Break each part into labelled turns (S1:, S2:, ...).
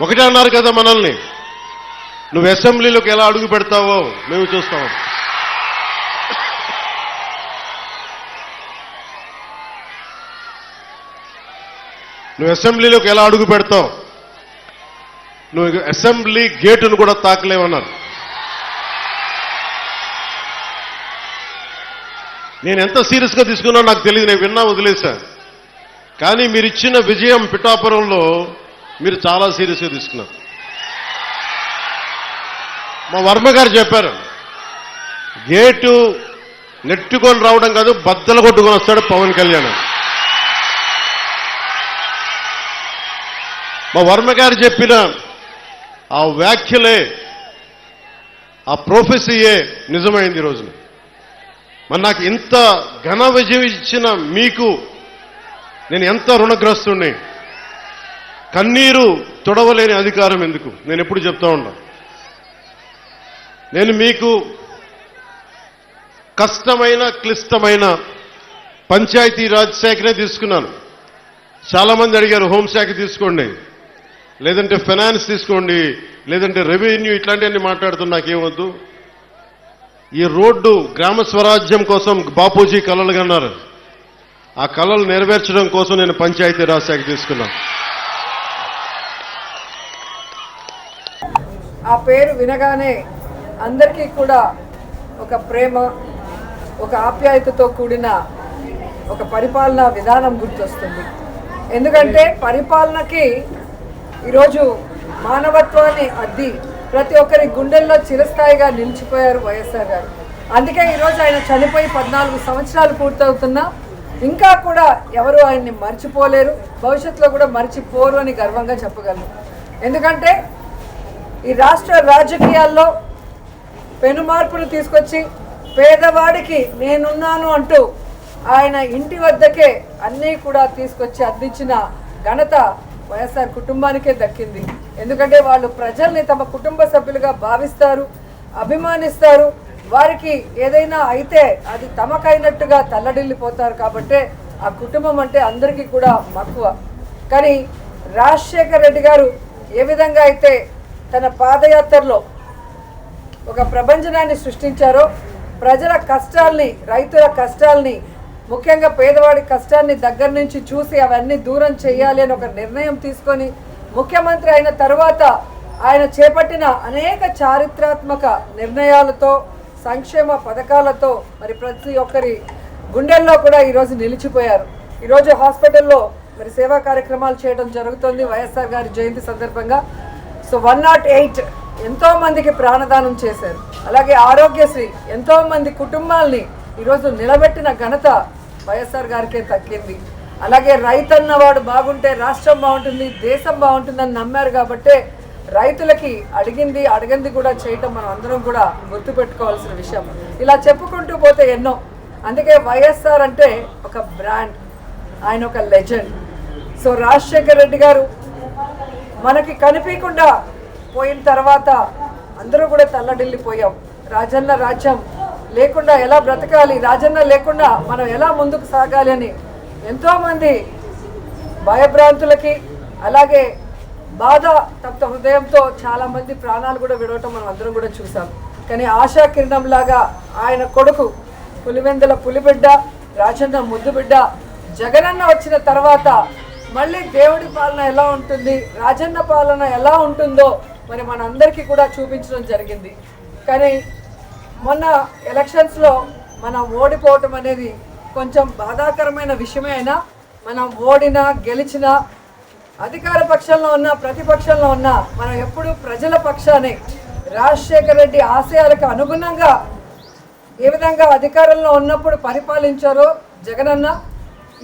S1: ఒకటే అన్నారు కదా మనల్ని. నువ్వు అసెంబ్లీలోకి ఎలా అడుగు పెడతావో మేము చూస్తాం. నువ్వు అసెంబ్లీలోకి ఎలా అడుగు పెడతావు? నువ్వు అసెంబ్లీ గేటును కూడా తాకలేవన్నారు. నేను ఎంత సీరియస్గా తీసుకున్నా నాకు తెలియదు నేను విన్నా వదిలేశా. కానీ మీరిచ్చిన విజయం పిఠాపురంలో మీరు చాలా సీరియస్గా తీసుకున్నారు. మా వర్మ గారు చెప్పారు గేటు నెట్టుకొని రావడం కాదు బద్దలు కొట్టుకొని వస్తాడు పవన్ కళ్యాణ్ మా వర్మ గారు చెప్పిన ఆ వ్యాఖ్యలే ఆ ప్రొఫెసీయే నిజమైంది ఈ మరి నాకు ఇంత ఘన విజయం ఇచ్చిన మీకు నేను ఎంత రుణగ్రస్తుణ్ణి? కన్నీరు తొడవలేని అధికారం ఎందుకు? నేను ఎప్పుడు చెప్తా ఉన్నా. నేను మీకు కష్టమైన క్లిష్టమైన పంచాయతీ రాజ్ శాఖనే తీసుకున్నాను. చాలామంది అడిగారు హోంశాఖ తీసుకోండి. లేదంటే ఫైనాన్స్ తీసుకోండి. లేదంటే రెవెన్యూ ఇట్లాంటివన్నీ మాట్లాడుతున్నా నాకేమొద్దు ఈ రోడ్డు గ్రామ స్వరాజ్యం కోసం బాపూజీ కలలు కన్నారు. ఆ కళలు నెరవేర్చడం కోసం నేను పంచాయతీ రాజ్ శాఖ తీసుకున్నాను.
S2: ఆ పేరు వినగానే అందరికీ కూడా ఒక ప్రేమ ఒక ఆప్యాయతతో కూడిన ఒక పరిపాలన విధానం గుర్తొస్తుంది. ఎందుకంటే పరిపాలనకి ఈరోజు మానవత్వాన్ని అద్ది ప్రతి ఒక్కరి గుండెల్లో చిరస్థాయిగా నిలిచిపోయారు వైఎస్ఆర్ గారు. అందుకే ఈరోజు ఆయన చనిపోయి పద్నాలుగు సంవత్సరాలు పూర్తవుతున్నా ఇంకా కూడా ఎవరు ఆయన్ని మర్చిపోలేరు భవిష్యత్తులో కూడా మర్చిపోరు అని గర్వంగా చెప్పగలను. ఎందుకంటే ఈ రాష్ట్ర రాజకీయాల్లో పెను మార్పులు తీసుకొచ్చి పేదవాడికి నేనున్నాను అంటూ ఆయన ఇంటి వద్దకే అన్నీ కూడా తీసుకొచ్చి అందించిన ఘనత వైఎస్ఆర్ కుటుంబానికే దక్కింది. ఎందుకంటే వాళ్ళు ప్రజల్ని తమ కుటుంబ సభ్యులుగా భావిస్తారు అభిమానిస్తారు. వారికి ఏదైనా అయితే అది తమకైనట్టుగా తల్లడిల్లిపోతారు కాబట్టే ఆ కుటుంబం అంటే అందరికీ కూడా మక్కువ. కానీ రాజశేఖర్ రెడ్డి గారు ఏ విధంగా అయితే తన పాదయాత్రలో ఒక ప్రపంచనాన్ని సృష్టించారో ప్రజల కష్టాల్ని రైతుల కష్టాల్ని ముఖ్యంగా పేదవాడి కష్టాన్ని దగ్గర నుంచి చూసి అవన్నీ దూరం చేయాలి అని ఒక నిర్ణయం తీసుకొని ముఖ్యమంత్రి అయిన తర్వాత ఆయన చేపట్టిన అనేక చారిత్రాత్మక నిర్ణయాలతో సంక్షేమ పథకాలతో మరి ప్రతి ఒక్కరి గుండెల్లో కూడా ఈరోజు నిలిచిపోయారు. ఈరోజు హాస్పిటల్లో మరి సేవా కార్యక్రమాలు చేయడం జరుగుతుంది. వైఎస్ఆర్ గారి జయంతి సందర్భంగా సో వన్ నాట్ ఎయిట్ ఎంతో మందికి ప్రాణదానం చేశారు. అలాగే ఆరోగ్యశ్రీ ఎంతో మంది కుటుంబాల్ని ఈరోజు నిలబెట్టిన ఘనత వైఎస్ఆర్ గారికే తగ్గింది. అలాగే రైతన్నవాడు బాగుంటే రాష్ట్రం బాగుంటుంది దేశం బాగుంటుందని నమ్మారు కాబట్టే రైతులకి అడిగింది అడిగింది కూడా చేయటం మనం అందరం కూడా గుర్తుపెట్టుకోవాల్సిన విషయం. ఇలా చెప్పుకుంటూ పోతే ఎన్నో. అందుకే వైఎస్ఆర్ అంటే ఒక బ్రాండ్. ఆయన ఒక లెజెండ్. సో రాజశేఖర్ రెడ్డి గారు మనకి కనిపించకుండా పోయిన తర్వాత అందరూ కూడా తల్లడిల్లిపోయాం. రాజన్న రాజ్యం లేకుండా ఎలా బ్రతకాలి? రాజన్న లేకుండా మనం ఎలా ముందుకు సాగాలి అని ఎంతోమంది భయభ్రాంతులకి అలాగే బాధ తప్త హృదయంతో చాలామంది ప్రాణాలు కూడా విడవటం మనం అందరం కూడా చూసాం కానీ ఆశా కిరణంలాగా ఆయన కొడుకు పులివెందుల పులిబిడ్డ రాజన్న ముద్దుబిడ్డ జగనన్న వచ్చిన తర్వాత మళ్ళీ దేవుడి పాలన ఎలా ఉంటుంది? రాజన్న పాలన ఎలా ఉంటుందో మరి మనందరికీ కూడా చూపించడం జరిగింది. కానీ మొన్న ఎలక్షన్స్లో మనం ఓడిపోవటం అనేది కొంచెం బాధాకరమైన విషయమే అయినా మనం ఓడినా గెలిచినా అధికార పక్షంలో ఉన్న ప్రతిపక్షంలో ఉన్న మనం ఎప్పుడు ప్రజల పక్షానే. రాజశేఖర రెడ్డి ఆశయాలకు అనుగుణంగా ఏ విధంగా అధికారంలో ఉన్నప్పుడు పరిపాలించారో జగనన్న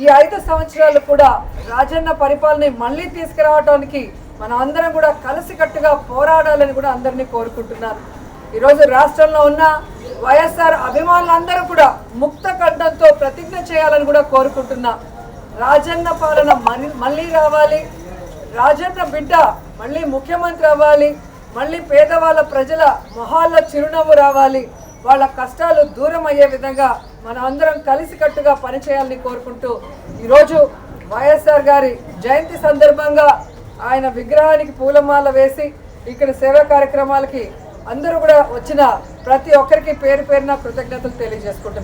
S2: ఈ ఐదు సంవత్సరాలు కూడా రాజన్న పరిపాలన మళ్ళీ తీసుకురావడానికి మనం అందరం కూడా కలిసికట్టుగా పోరాడాలని కూడా అందరినీ కోరుకుంటున్నాను. ఈరోజు రాష్ట్రంలో ఉన్న వైఎస్ఆర్ అభిమానులందరూ కూడా ముక్త కంఠంతో ప్రతిజ్ఞ చేయాలని కూడా కోరుకుంటున్నా. రాజన్న పాలన మళ్ళీ మళ్ళీ రావాలి. రాజన్న బిడ్డ మళ్ళీ ముఖ్యమంత్రి అవ్వాలి. మళ్ళీ పేదవాళ్ళ ప్రజల మొహాల్లో చిరునవ్వు రావాలి. వాళ్ళ కష్టాలు దూరం అయ్యే విధంగా మనం అందరం కలిసికట్టుగా పనిచేయాలని కోరుకుంటూ ఈరోజు వైఎస్ఆర్ గారి జయంతి సందర్భంగా ఆయన విగ్రహానికి పూలమాల వేసి ఇక్కడ సేవా కార్యక్రమాలకి అందరూ కూడా వచ్చిన ప్రతి ఒక్కరికి పేరు పేరున కృతజ్ఞతలు తెలియజేసుకుంటున్నారు